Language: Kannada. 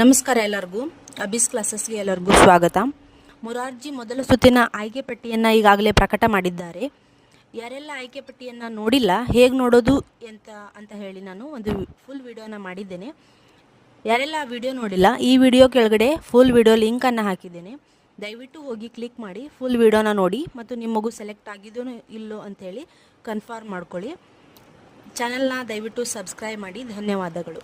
ನಮಸ್ಕಾರ ಎಲ್ಲರಿಗೂ. ಅಬಿಸ್ ಕ್ಲಾಸಸ್ಗೆ ಎಲ್ಲರಿಗೂ ಸ್ವಾಗತ. ಮೊರಾರ್ಜಿ ಮೊದಲ ಸುತ್ತಿನ ಆಯ್ಕೆ ಪಟ್ಟಿಯನ್ನು ಈಗಾಗಲೇ ಪ್ರಕಟ ಮಾಡಿದ್ದಾರೆ. ಯಾರೆಲ್ಲ ಆಯ್ಕೆ ಪಟ್ಟಿಯನ್ನು ನೋಡಿಲ್ಲ, ಹೇಗೆ ನೋಡೋದು ಅಂತ ಅಂತ ಹೇಳಿ ನಾನು ಒಂದು ಫುಲ್ ವಿಡಿಯೋನ ಮಾಡಿದ್ದೇನೆ. ಯಾರೆಲ್ಲ ಆ ವಿಡಿಯೋ ನೋಡಿಲ್ಲ, ಈ ವಿಡಿಯೋ ಕೆಳಗಡೆ ಫುಲ್ ವಿಡಿಯೋ ಲಿಂಕನ್ನು ಹಾಕಿದ್ದೇನೆ. ದಯವಿಟ್ಟು ಹೋಗಿ ಕ್ಲಿಕ್ ಮಾಡಿ ಫುಲ್ ವಿಡಿಯೋನ ನೋಡಿ ಮತ್ತು ನಿಮ್ಮ ಮಗು ಸೆಲೆಕ್ಟ್ ಆಗಿದೋ ಇಲ್ಲೋ ಅಂಥೇಳಿ ಕನ್ಫರ್ಮ್ ಮಾಡ್ಕೊಳ್ಳಿ. ಚಾನಲ್ನ ದಯವಿಟ್ಟು ಸಬ್ಸ್ಕ್ರೈಬ್ ಮಾಡಿ. ಧನ್ಯವಾದಗಳು.